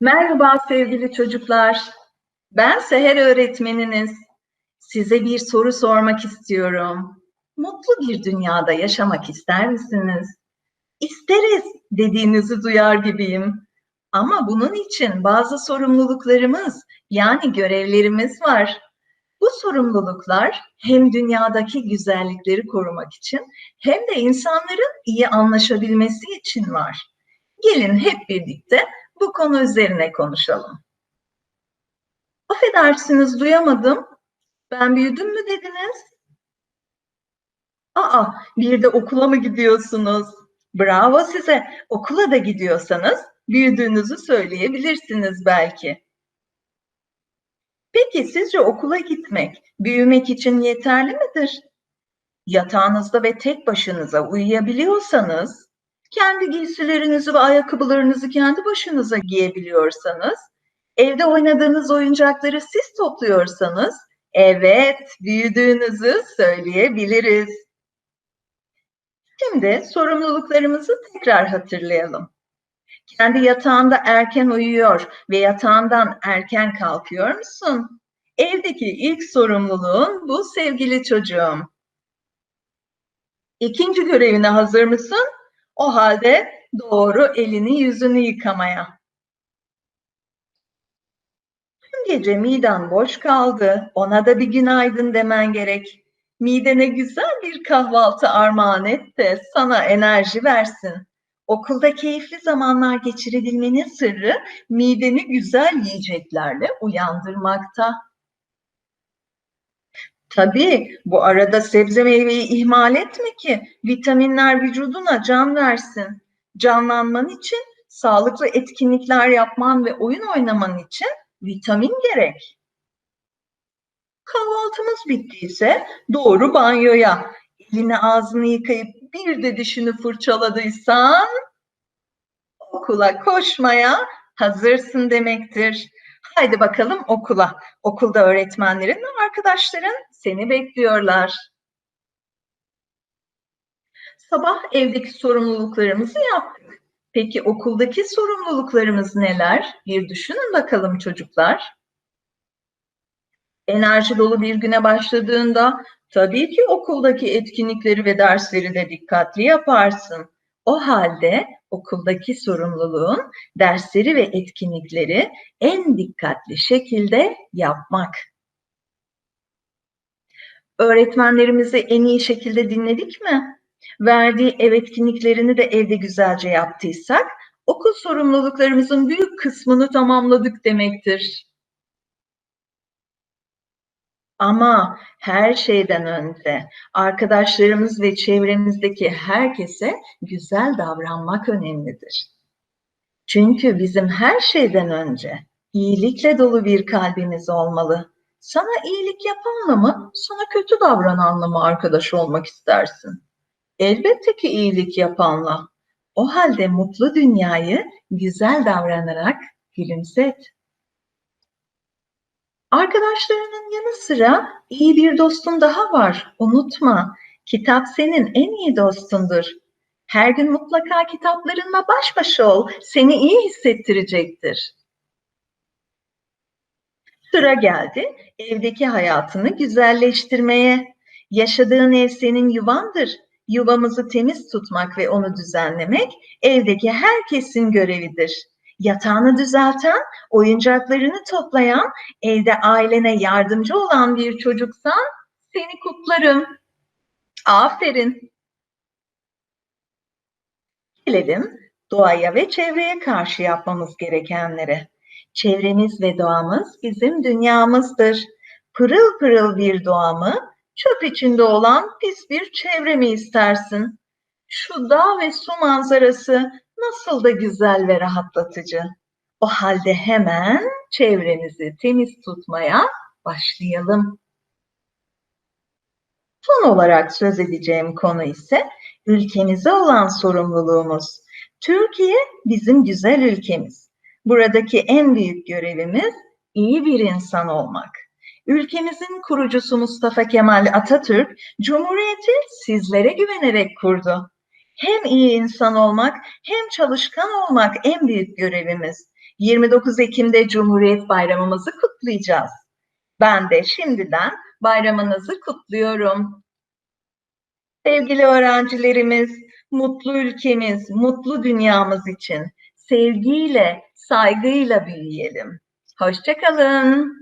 Merhaba sevgili çocuklar. Ben Seher öğretmeniniz. Size bir soru sormak istiyorum. Mutlu bir dünyada yaşamak ister misiniz? İsteriz dediğinizi duyar gibiyim. Ama bunun için bazı sorumluluklarımız yani görevlerimiz var. Bu sorumluluklar hem dünyadaki güzellikleri korumak için hem de insanların iyi anlaşabilmesi için var. Gelin hep birlikte bu konu üzerine konuşalım. Affedersiniz duyamadım. Ben büyüdüm mü dediniz? Aa, bir de okula mı gidiyorsunuz? Bravo size. Okula da gidiyorsanız büyüdüğünüzü söyleyebilirsiniz belki. Peki sizce okula gitmek büyümek için yeterli midir? Yatağınızda ve tek başınıza uyuyabiliyorsanız, kendi giysilerinizi ve ayakkabılarınızı kendi başınıza giyebiliyorsanız, evde oynadığınız oyuncakları siz topluyorsanız, evet büyüdüğünüzü söyleyebiliriz. Şimdi sorumluluklarımızı tekrar hatırlayalım. Kendi yatağında erken uyuyor ve yatağından erken kalkıyor musun? Evdeki ilk sorumluluğun bu sevgili çocuğum. İkinci görevine hazır mısın? O halde doğru elini yüzünü yıkamaya. Tüm gece miden boş kaldı. Ona da bir günaydın demen gerek. Midene güzel bir kahvaltı armağan et de sana enerji versin. Okulda keyifli zamanlar geçirebilmenin sırrı mideni güzel yiyeceklerle uyandırmakta. Tabii bu arada sebze meyveyi ihmal etme ki vitaminler vücuduna can versin. Canlanman için sağlıklı etkinlikler yapman ve oyun oynaman için vitamin gerek. Kahvaltımız bittiyse doğru banyoya. Elini ağzını yıkayıp bir de dişini fırçaladıysan okula koşmaya hazırsın demektir. Haydi bakalım okula. Okulda öğretmenlerin ve arkadaşların seni bekliyorlar. Sabah evdeki sorumluluklarımızı yaptık. Peki okuldaki sorumluluklarımız neler? Bir düşünün bakalım çocuklar. Enerji dolu bir güne başladığında tabii ki okuldaki etkinlikleri ve dersleri de dikkatli yaparsın. O halde okuldaki sorumluluğun dersleri ve etkinlikleri en dikkatli şekilde yapmak. Öğretmenlerimizi en iyi şekilde dinledik mi? Verdiği ev etkinliklerini de evde güzelce yaptıysak okul sorumluluklarımızın büyük kısmını tamamladık demektir. Ama her şeyden önce arkadaşlarımız ve çevremizdeki herkese güzel davranmak önemlidir. Çünkü bizim her şeyden önce iyilikle dolu bir kalbimiz olmalı. Sana iyilik yapanla mı, sana kötü davrananla mı arkadaş olmak istersin? Elbette ki iyilik yapanla. O halde mutlu dünyayı güzel davranarak gülümset. Arkadaşlarının yanı sıra iyi bir dostun daha var. Unutma, kitap senin en iyi dostundur. Her gün mutlaka kitaplarınla baş başa ol. Seni iyi hissettirecektir. Sıra geldi evdeki hayatını güzelleştirmeye. Yaşadığın ev senin yuvandır. Yuvamızı temiz tutmak ve onu düzenlemek evdeki herkesin görevidir yatağını düzelten, oyuncaklarını toplayan, evde ailene yardımcı olan bir çocuksan seni kutlarım. Aferin. Gelelim doğaya ve çevreye karşı yapmamız gerekenlere. Çevremiz ve doğamız bizim dünyamızdır. Pırıl pırıl bir doğa mı, çöp içinde olan pis bir çevre mi istersin? Şu dağ ve su manzarası nasıl da güzel ve rahatlatıcı. O halde hemen çevremizi temiz tutmaya başlayalım. Son olarak söz edeceğim konu ise ülkemize olan sorumluluğumuz. Türkiye bizim güzel ülkemiz. Buradaki en büyük görevimiz iyi bir insan olmak. Ülkemizin kurucusu Mustafa Kemal Atatürk, Cumhuriyeti sizlere güvenerek kurdu. Hem iyi insan olmak hem çalışkan olmak en büyük görevimiz. 29 Ekim'de Cumhuriyet Bayramımızı kutlayacağız. Ben de şimdiden bayramınızı kutluyorum. Sevgili öğrencilerimiz, mutlu ülkemiz, mutlu dünyamız için sevgiyle, saygıyla büyüyelim. Hoşçakalın.